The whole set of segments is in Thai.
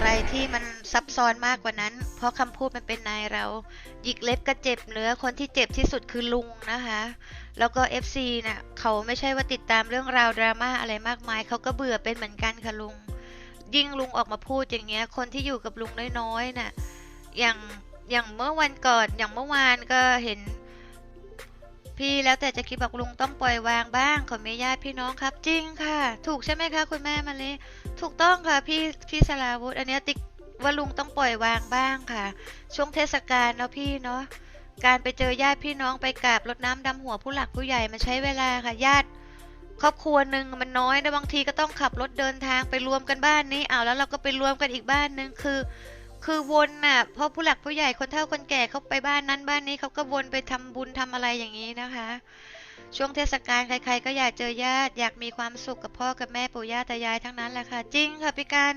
อะไรที่มันซับซ้อนมากกว่านั้น เพราะคำพูดมันเป็นนายเรา หยิกเล็บก็เจ็บเนื้อคนที่เจ็บที่สุดคือลุงนะคะ แล้วก็ FC น่ะเขาไม่ใช่ว่าติดตามเรื่องราวดราม่าอะไรมากมาย เขาก็เบื่อเป็นเหมือนกันค่ะลุง ยิ่งลุงออกมาพูดอย่างเงี้ย คนที่อยู่กับลุงน้อยๆน่ะ อย่างอย่างเมื่อวันก่อนอย่างเมื่อวานก็เห็น พี่แล้วแต่จะคิดบอกลุงต้องปล่อยวางบ้างขอไม่ญาติพี่น้องครับ จริงค่ะ ถูกใช่ไหมคะคุณแม่มาลยถูกต้องค่ะพี่พี่สลาวุธอันนี้ติ๊กว่าลุงต้องปล่อยวางบ้างค่ะ ช่วงเทศกาลเนาะพี่เนาะการไปเจอญาติพี่น้องไปกราบรดน้ำดำหัวผู้หลักผู้ใหญ่มันใช้เวลาค่ะญาติครอบครัวหนึ่งมันน้อยนะบางทีก็ต้องขับรถเดินทางไปรวมกันบ้านนี้อ้าวแล้วเราก็ไปรวมกันอีกบ้านหนึ่งคือ คือวนน่ะเพราะผู้หลักผู้ใหญ่คนเฒ่าคนแก่เขาไปบ้านนั้นบ้านนี้เขาก็วนไปทำบุญทำอะไรอย่างนี้นะคะ ช่วงเทศกาลใคร ๆ ก็อยากเจอญาติอยากมีความสุขกับพ่อกับแม่ปู่ย่าตายายทั้งนั้นแหละค่ะ จริงค่ะพี่กัน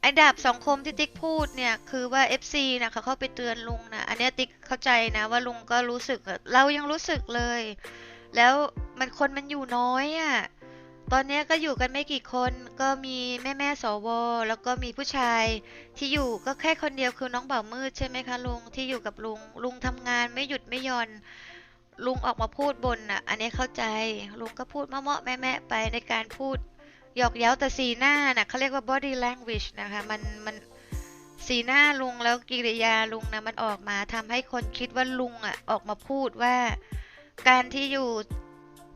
ไอ้ดาบสองคมที่ติ๊กพูดเนี่ยคือว่า FC นะเขาเข้าไปเตือนลุงนะอันนี้ติ๊กเข้าใจนะว่าลุงก็รู้สึกเรายังรู้สึกเลย แล้วมันคนมันอยู่น้อยอะ่ะ ตอนนี้ก็อยู่กันไม่กี่คนก็มีแม่แม่สวแล้วก็มีผู้ชาย ที่อยู่ก็แค่คนเดียวคือน้องเบ่ามืดใช่ไหมคะลุงที่อยู่กับลุง ลุงทำงานไม่หยุดไม่หย่อน ลุงออกมาพูดบนอะ อันนี้เข้าใจ ลุงก็พูดเมาะๆแม่ไปในการพูดหยอกเย้าแต่สีหน้าน่ะเขาเรียกว่า body language นะคะมันมันสีหน้าลุงแล้วกิริยาลุงนะมันออกมาทำให้คนคิดว่าลุงอะออกมาพูดว่า การที่อยู่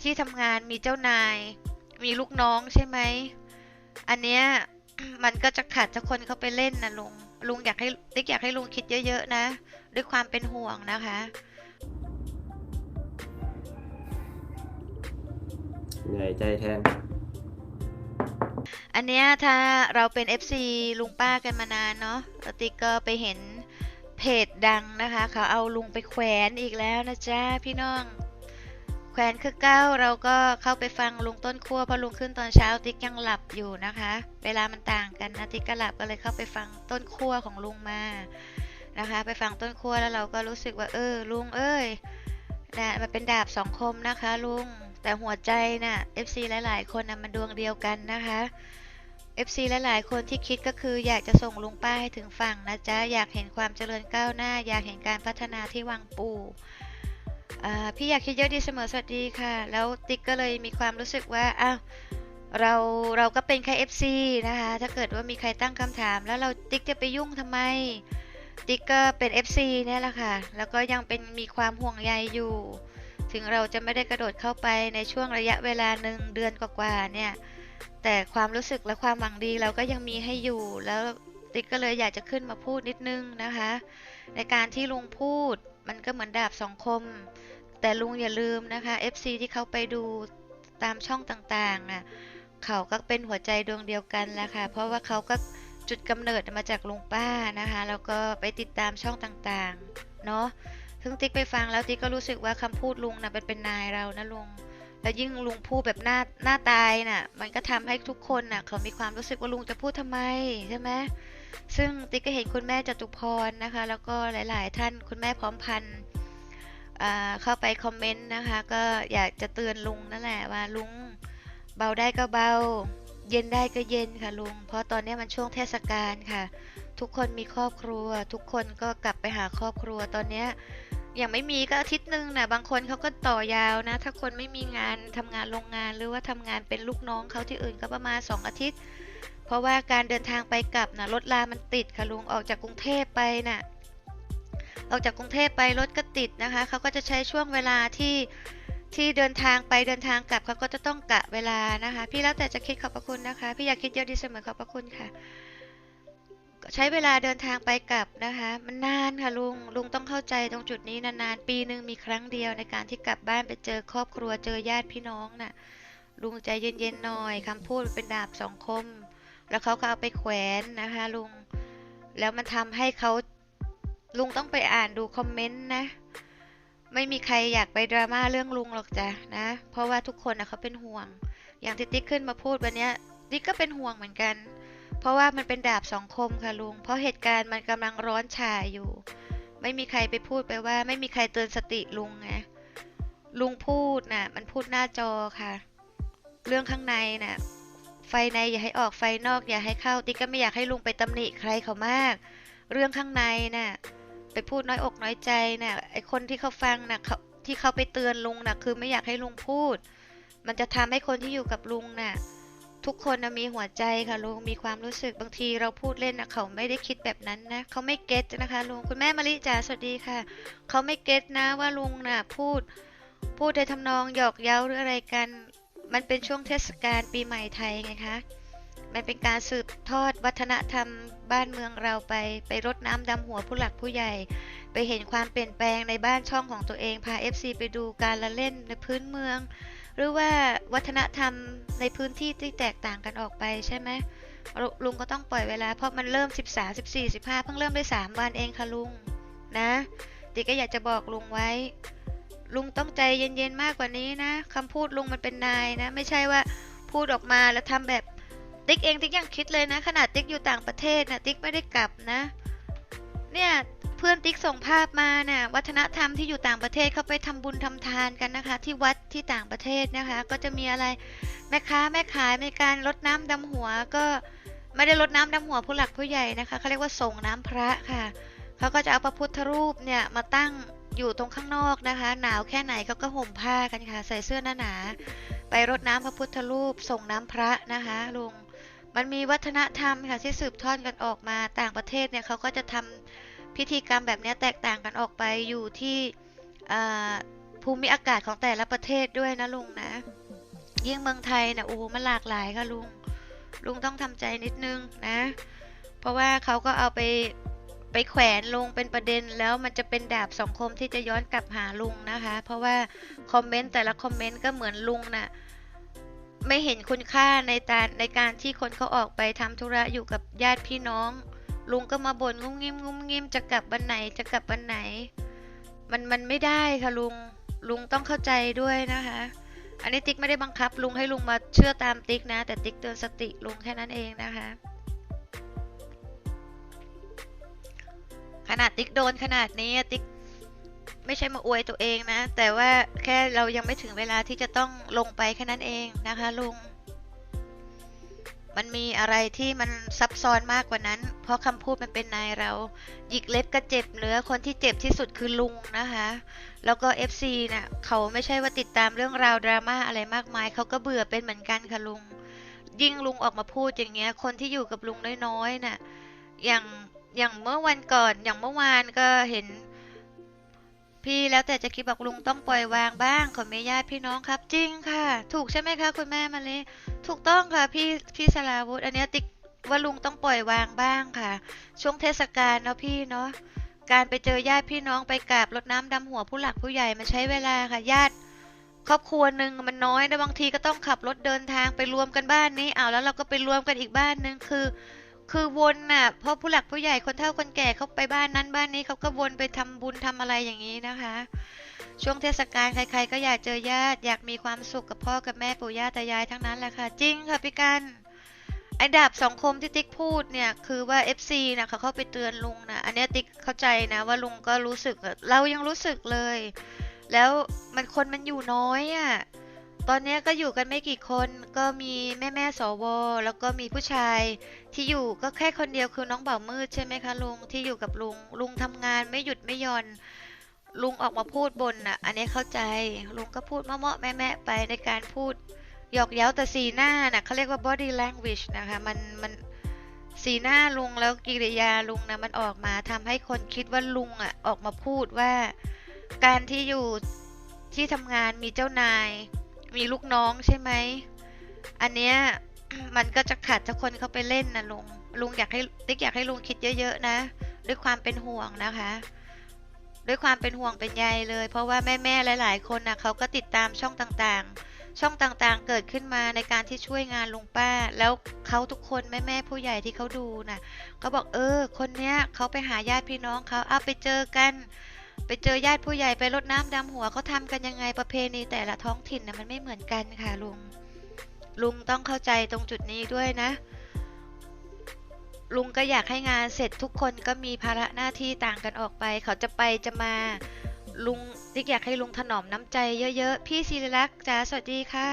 ที่ทำงานมีเจ้านาย มีลูกน้องใช่ไหม อันเนี้ยมันก็จะขัดจะคนเขาไปเล่นนะลุง ลุงอยากให้ติ๊กอยากให้ลุงคิดเยอะๆนะ ด้วยความเป็นห่วงนะคะ เหนื่อยใจแทน อันเนี้ยถ้าเราเป็น FC ลุงป้ากันมานานเนาะแล้วติ๊กก็ไปเห็นเพจดังนะคะ เขาเอาลุงไปแขวนอีกแล้วนะจ๊ะพี่น้อง แขวนคือเก้าเราก็เข้าไปฟังลุงต้นขั้วเพราะลุงขึ้นตอนเช้าติ๊กยังหลับอยู่นะคะ เวลามันต่างกันนะติ๊กก็หลับก็เลยเข้าไปฟังต้นขั้วของลุงมานะคะ ไปฟังต้นขั้วแล้วเราก็รู้สึกว่าเออลุงเอ้ยนะมันเป็นดาบสองคมนะคะ ลุงแต่หัวใจน่ะ FC หลาย ๆ คนนะมันดวงเดียวกันนะคะ FC หลาย ๆ คนที่คิดก็คืออยากจะส่งลุงป้าให้ถึงฝั่งนะจ๊ะอยากเห็นความเจริญก้าวหน้า อยากเห็นการพัฒนาที่วังปู่ พี่อยากคิดเยอะดีเสมอสวัสดีค่ะ แล้วติ๊กก็เลยมีความรู้สึกว่าอ้าวเราเราก็เป็นแค่ FC นะคะ ถ้าเกิดว่ามีใครตั้งคำถาม แล้วเราติ๊กจะไปยุ่งทำไม ติ๊กก็เป็น FC เนี่ยแหละค่ะ แล้วก็ยังเป็นมีความห่วงใยอยู่ ถึงเราจะไม่ได้กระโดดเข้าไปในช่วงระยะเวลาหนึ่งเดือนกว่าๆเนี่ย แต่ความรู้สึกและความหวังดีเราก็ยังมีให้อยู่ แล้วติ๊กก็เลยอยากจะขึ้นมาพูดนิดนึงนะคะ ในการที่ลุงพูดมันก็เหมือนดาบสองคม แต่ลุงอย่าลืมนะคะ FC ที่เขาไปดูตามช่องต่างๆน่ะเขาก็เป็นหัวใจดวงเดียวกันแหละค่ะ เพราะว่าเขาก็จุดกำเนิดมาจากลุงป้านะคะ แล้วก็ไปติดตามช่องต่างๆ เนาะซึ่งติ๊กไปฟังแล้วติ๊กก็รู้สึกว่าคำพูดลุงนะเป็นเป็นนายเรานะลุง แล้วยิ่งลุงพูดแบบหน้าหน้าตายน่ะ มันก็ทำให้ทุกคนน่ะ เขามีความรู้สึกว่าลุงจะพูดทำไมใช่ไหมซึ่งติ๊กก็เห็นคุณแม่จตุพรนะคะ แล้วก็หลาย ๆ ท่านคุณแม่พร้อมพันธ์ เข้าไปคอมเมนต์นะคะ ก็อยากจะเตือนลุงนั่นแหละว่าลุงเบาได้ก็เบา เย็นได้ก็เย็นค่ะลุง เพราะตอนนี้มันช่วงเทศกาลค่ะ ทุกคนมีครอบครัว ทุกคนก็กลับไปหาครอบครัวตอนนี้อย่างไม่มีก็อาทิตย์หนึ่งนะบางคนเขาก็ต่อยาวนะ ถ้าคนไม่มีงานทำงานโรงงานหรือว่าทำงานเป็นลูกน้องเขาที่อื่นก็ประมาณสองอาทิตย์ เพราะว่าการเดินทางไปกลับนะรถลามันติดค่ะลุงออกจากกรุงเทพไปน่ะ ออกจากกรุงเทพไปรถก็ติดนะคะเขาก็จะใช้ช่วงเวลาที่ที่เดินทางไปเดินทางกลับเขาก็จะต้องกะเวลานะคะ พี่แล้วแต่จะคิดขอบพระคุณนะคะ พี่อยากคิดเยอะดีเสมอขอบพระคุณค่ะ ใช้เวลาเดินทางไปกลับนะคะ มันนานค่ะลุงลุงต้องเข้าใจตรงจุดนี้นานๆปีหนึ่งมีครั้งเดียวในการที่กลับบ้านไปเจอครอบครัวเจอญาติพี่น้องน่ะลุงใจเย็นๆหน่อยคำพูดเป็นดาบสองคม แล้วเขาก็เอาไปแขวนนะคะ ลุงแล้วมันทำให้เขา ลุงต้องไปอ่านดูคอมเมนต์นะ ไม่มีใครอยากไปดราม่าเรื่องลุงหรอกจ้ะนะ เพราะว่าทุกคนนะเขาเป็นห่วง อย่างที่ติ๊กขึ้นมาพูดวันนี้ติ๊กก็เป็นห่วงเหมือนกัน เพราะว่ามันเป็นดาบสองคมค่ะลุง เพราะเหตุการณ์มันกำลังร้อนฉาอยู่ ไม่มีใครไปพูดไปว่า ไม่มีใครเตือนสติลุงไง ลุงพูดน่ะ มันพูดหน้าจอค่ะ เรื่องข้างในน่ะไฟในอย่าให้ออกไฟนอกอย่าให้เข้าติ๊กก็ไม่อยากให้ลุงไปตำหนิใครเขามาก เรื่องข้างในน่ะ ไปพูดน้อยอกน้อยใจน่ะไอคนที่เขาฟังน่ะเขาที่เขาไปเตือนลุงน่ะ คือไม่อยากให้ลุงพูด มันจะทำให้คนที่อยู่กับลุงน่ะ ทุกคนนะมีหัวใจค่ะลุงมีความรู้สึกบางทีเราพูดเล่นนะเขาไม่ได้คิดแบบนั้นนะเขาไม่เก็ตนะคะลุงคุณแม่มาริจ๋าสวัสดีค่ะเขาไม่เก็ตนะว่าลุงน่ะพูด พูดในทำนองหยอกเย้าหรืออะไรกัน มันเป็นช่วงเทศกาลปีใหม่ไทยไงคะ มันเป็นการสืบทอดวัฒนธรรมบ้านเมืองเราไป ไปรดน้ำดำหัวผู้หลักผู้ใหญ่ ไปเห็นความเปลี่ยนแปลงในบ้านช่องของตัวเองพา FC ไปดูการละเล่นในพื้นเมือง หรือว่าวัฒนธรรมในพื้นที่ที่แตกต่างกันออกไปใช่ไหมลุงก็ต้องปล่อยเวลาเพราะมันเริ่ม 13 14 15 เพิ่งเริ่มได้ 3 วันเองค่ะลุงนะติกก็อยากจะบอกลุงไว้ ลุงต้องใจเย็นๆมากกว่านี้นะคำพูดลุงมันเป็นนายนะ ไม่ใช่ว่าพูดออกมาแล้วทำแบบ ติ๊กเองติ๊กยังคิดเลยนะ ขนาดติ๊กอยู่ต่างประเทศนะติ๊กไม่ได้กลับนะ เนี่ยเพื่อนติ๊กส่งภาพมาน่ะวัฒนธรรมที่อยู่ต่างประเทศเขาไปทำบุญทำทานกันนะคะ ที่วัดที่ต่างประเทศนะคะ ก็จะมีอะไรแม่ค้าแม่ขายในการรดน้ำดำหัวก็ไม่ได้รดน้ำดำหัวผู้หลักผู้ใหญ่นะคะเขาเรียกว่าส่งน้ำพระค่ะเขาก็จะเอาพระพุทธรูปเนี่ยมาตั้งอยู่ตรงข้างนอกนะคะ หนาวแค่ไหนเขาก็ห่มผ้ากันค่ะ ใส่เสื้อหนาๆไปรดน้ำพระพุทธรูป ส่งน้ำพระนะคะลุง มันมีวัฒนธรรมค่ะที่สืบทอดกันออกมาต่างประเทศเนี่ยเขาก็จะทำพิธีกรรมแบบนี้แตกต่างกันออกไปอยู่ที่ภูมิอากาศของแต่ละประเทศด้วยนะลุงนะ ยิ่งเมืองไทยนะโอ้มันหลากหลายค่ะลุงลุงต้องทำใจนิดนึงนะ เพราะว่าเขาก็เอาไปไปแขวนลงเป็นประเด็นแล้วมันจะเป็นดาบสองคมที่จะย้อนกลับหาลุงนะคะ เพราะว่าคอมเมนต์แต่ละคอมเมนต์ก็เหมือนลุงน่ะ ไม่เห็นคุณค่าในการในการที่คนเขาออกไปทำธุระอยู่กับญาติพี่น้อง ลุงก็มาบ่นงุ้มงิมงุ้มงิมจะกลับวันไหนจะกลับวันไหน มันมันไม่ได้ค่ะลุงลุงต้องเข้าใจด้วยนะคะ อันนี้ติ๊กไม่ได้บังคับ ลุงให้ลุงมาเชื่อตามติ๊กนะ แต่ติ๊กเตือนสติลุงแค่นั้นเองนะคะ ขนาดติ๊กโดนขนาดนี้ติ๊ก ไม่ใช่มาอวยตัวเองนะ แต่ว่าแค่เรายังไม่ถึงเวลาที่จะต้องลงไปแค่นั้นเองนะคะลุง มันมีอะไรที่มันซับซ้อนมากกว่านั้น เพราะคำพูดมันเป็นนายเราหยิกเล็บก็เจ็บเนื้อคนที่เจ็บที่สุดคือลุงนะคะ แล้วก็ FC นะ่ะเขาไม่ใช่ว่าติดตามเรื่องราวดราม่าอะไรมากมาย เขาก็เบื่อเป็นเหมือนกันค่ะลุง ยิ่งลุงออกมาพูดอย่างเงี้ย คนที่อยู่กับลุงน้อยๆน่ะอย่างอย่างเมื่อวันก่อนอย่างเมื่อวานก็เห็น พี่แล้วแต่จะคิดบอกลุงต้องปล่อยวางบ้างขอเมญาติพี่น้องครับ จริงค่ะ ถูกใช่ไหมคะ คุณแม่มาเลยถูกต้องค่ะพี่พี่สลาวุธอันนี้ติ๊กว่าลุงต้องปล่อยวางบ้างค่ะ ช่วงเทศกาลเนาะพี่เนาะการไปเจอญาติพี่น้องไปกราบรดน้ำดำหัวผู้หลักผู้ใหญ่มันใช้เวลาค่ะญาติครอบครัวหนึ่งมันน้อยนะบางทีก็ต้องขับรถเดินทางไปรวมกันบ้านนี้เอาแล้วเราก็ไปรวมกันอีกบ้านหนึ่งคือ คือวนน่ะเพราะผู้หลักผู้ใหญ่คนเฒ่าคนแก่เขาไปบ้านนั้นบ้านนี้เขาก็วนไปทำบุญทำอะไรอย่างนี้นะคะ ช่วงเทศกาลใคร ๆ ก็อยากเจอญาติอยากมีความสุขกับพ่อกับแม่ปู่ย่าตายายทั้งนั้นแหละค่ะ จริงค่ะพี่กันไอ้ดาบสองคมที่ติ๊กพูดเนี่ยคือว่า FC นะเขาเข้าไปเตือนลุงนะอันนี้ติ๊กเข้าใจนะว่าลุงก็รู้สึกเรายังรู้สึกเลย แล้วมันคนมันอยู่น้อยอะ่ะ ตอนนี้ก็อยู่กันไม่กี่คนก็มีแม่แม่สวแล้วก็มีผู้ชาย ที่อยู่ก็แค่คนเดียวคือน้องเบ่ามืดใช่ไหมคะลุงที่อยู่กับลุง ลุงทำงานไม่หยุดไม่หย่อน ลุงออกมาพูดบนน่ะ อันนี้เข้าใจ ลุงก็พูดเมาะๆแม่ไปในการพูดหยอกเย้าแต่สีหน้าน่ะเขาเรียกว่า body language นะคะมันมันสีหน้าลุงแล้วกิริยาลุงนะมันออกมาทำให้คนคิดว่าลุงอะออกมาพูดว่า การที่อยู่ที่ทำงานมีเจ้านาย มีลูกน้องใช่ไหม อันเนี้ยมันก็จะขัดถ้าคนเขาไปเล่นนะลุง ลุงอยากให้ติ๊กอยากให้ลุงคิดเยอะๆนะ ด้วยความเป็นห่วงนะคะ ด้วยความเป็นห่วงเป็นใยเลย เพราะว่าแม่ๆหลาย ๆ คนนะเขาก็ติดตามช่องต่างๆ ช่องต่างๆ เกิดขึ้นมาในการที่ช่วยงานลุงป้า แล้วเขาทุกคนแม่ๆผู้ใหญ่ที่เขาดูนะเขาบอกเออ คนเนี้ยเขาไปหาญาติพี่น้องเขาเอาไปเจอกัน ไปเจอญาติผู้ใหญ่ไปรดน้ำดำหัวเขาทำกันยังไงประเพณีแต่ละท้องถิ่นนะมันไม่เหมือนกันค่ะลุง ลุงต้องเข้าใจตรงจุดนี้ด้วยนะ ลุงก็อยากให้งานเสร็จทุกคนก็มีภาระหน้าที่ต่างกันออกไป เขาจะไปจะมา ลุงติ๊กอยากให้ลุงถนอมน้ำใจเยอะๆ พี่ศิริลักษ์จ๋าสวัสดีค่ะ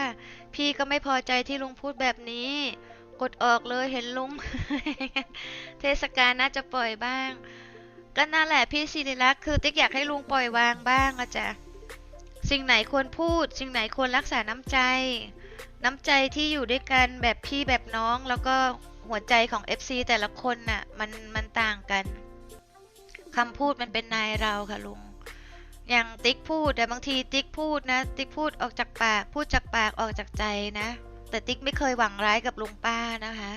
พี่ก็ไม่พอใจที่ลุงพูดแบบนี้ กดออกเลยเห็นลุง เทศกาลน่าจะปล่อยบ้าง ก็นั่นแหละพี่ศิริลักษ์คือติ๊กอยากให้ลุงปล่อยวางบ้างอะจ้ะสิ่งไหนควรพูด สิ่งไหนควรรักษาน้ำใจ น้ำใจที่อยู่ด้วยกันแบบพี่แบบน้องแล้วก็หัวใจของ FC แต่ละคนน่ะมันมันต่างกันคำพูดมันเป็นนายเราค่ะลุงอย่างติ๊กพูดแต่บางทีติ๊กพูดนะ ติ๊กพูดออกจากปาก พูดจากปากออกจากใจนะ แต่ติ๊กไม่เคยหวังร้ายกับลุงป้านะคะ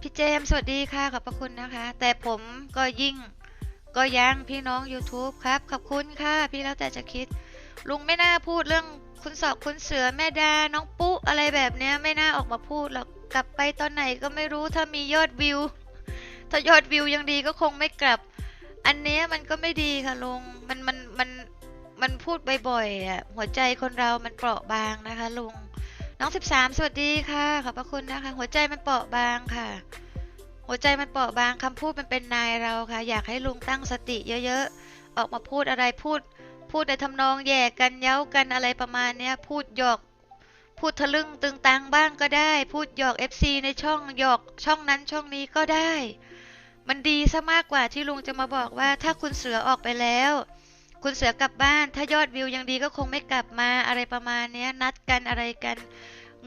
พี่เจมส์สวัสดีค่ะขอบพระคุณนะคะ แต่ผมก็ยิ่ง ก็ยังพี่น้อง YouTube ครับ ขอบคุณค่ะ พี่แล้วแต่จะคิด ลุงไม่น่าพูดเรื่องคุณสอบคุณเสือแม่ดา น้องปุ๊อะไรแบบเนี้ยไม่น่าออกมาพูดหรอกกลับไปตอนไหนก็ไม่รู้ถ้ามียอดวิว ถ้ายอดวิวยังดีก็คงไม่กลับ อันเนี้ยมันก็ไม่ดีค่ะลุงมันมันมันมันพูดบ่อยๆอะหัวใจคนเรามันเปราะบางนะคะลุงน้อง 13 สวัสดีค่ะ ขอบพระคุณนะคะ หัวใจมันเปราะบางค่ะ หัวใจมันเปราะบางคำพูดมันเป็นนายเราค่ะ อยากให้ลุงตั้งสติเยอะๆ ออกมาพูดอะไรพูด พูดในทำนองแย่กันเย้ากันอะไรประมาณเนี้ย พูดหยอก พูดทะลึ่งตึงตังบ้างก็ได้ พูดหยอก FC ในช่องหยอกช่องนั้นช่องนี้ก็ได้ มันดีซะมากกว่าที่ลุงจะมาบอกว่า ถ้าคุณเสือออกไปแล้ว คุณเสือกลับบ้าน ถ้ายอดวิวยังดีก็คงไม่กลับมาอะไรประมาณเนี้ย นัดกันอะไรกัน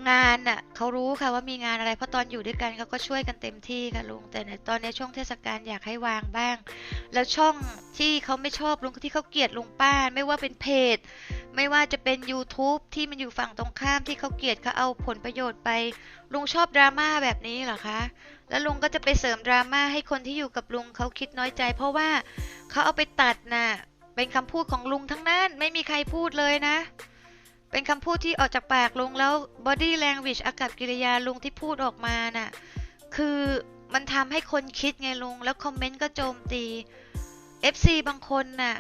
งานน่ะเขารู้ค่ะว่ามีงานอะไรเพราะตอนอยู่ด้วยกันเขาก็ช่วยกันเต็มที่ค่ะลุง แต่ในตอนนี้ช่วงเทศกาลอยากให้วางบ้าง แล้วช่องที่เขาไม่ชอบลุงที่เขาเกลียดลุงป้า ไม่ว่าเป็นเพจ ไม่ว่าจะเป็น YouTube ที่มันอยู่ฝั่งตรงข้ามที่เขาเกลียดเขาเอาผลประโยชน์ไป ลุงชอบดราม่าแบบนี้เหรอคะ แล้วลุงก็จะไปเสริมดราม่าให้คนที่อยู่กับลุงเขาคิดน้อยใจ เพราะว่าเขาเอาไปตัดน่ะเป็นคำพูดของลุงทั้งนั้นไม่มีใครพูดเลยนะ เป็นคำพูดที่ออกจากปากลุงแล้ว body language อากับกิริยาลุงที่พูดออกมาน่ะ คือมันทำให้คนคิดไงลุง แล้วคอมเมนต์ก็โจมตี FC บางคนน่ะ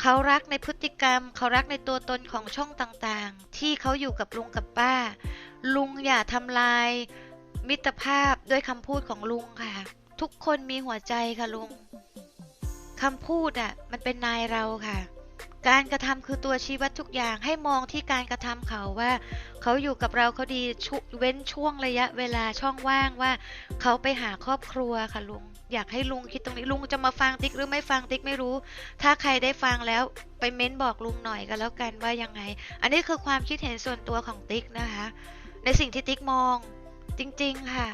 เขารักในพฤติกรรม เขารักในตัวตนของช่องต่างๆ ที่เขาอยู่กับลุงกับป้า ลุงอย่าทำลาย มิตรภาพด้วยคำพูดของลุงค่ะ ทุกคนมีหัวใจค่ะลุงคำพูดอะ มันเป็นนายเราค่ะ การกระทำคือตัวชี้วัดทุกอย่างให้มองที่การกระทำเขาว่า เขาอยู่กับเราเขาดีเว้นช่วงระยะเวลาช่องว่างว่า เขาไปหาครอบครัวค่ะลุง อยากให้ลุงคิดตรงนี้ลุงจะมาฟังติ๊กหรือไม่ฟังติ๊กไม่รู้ ถ้าใครได้ฟังแล้วไปเม้นบอกลุงหน่อยก็แล้วกันว่ายังไง อันนี้คือความคิดเห็นส่วนตัวของติ๊กนะคะ ในสิ่งที่ติ๊กมองจริง ๆ ค่ะ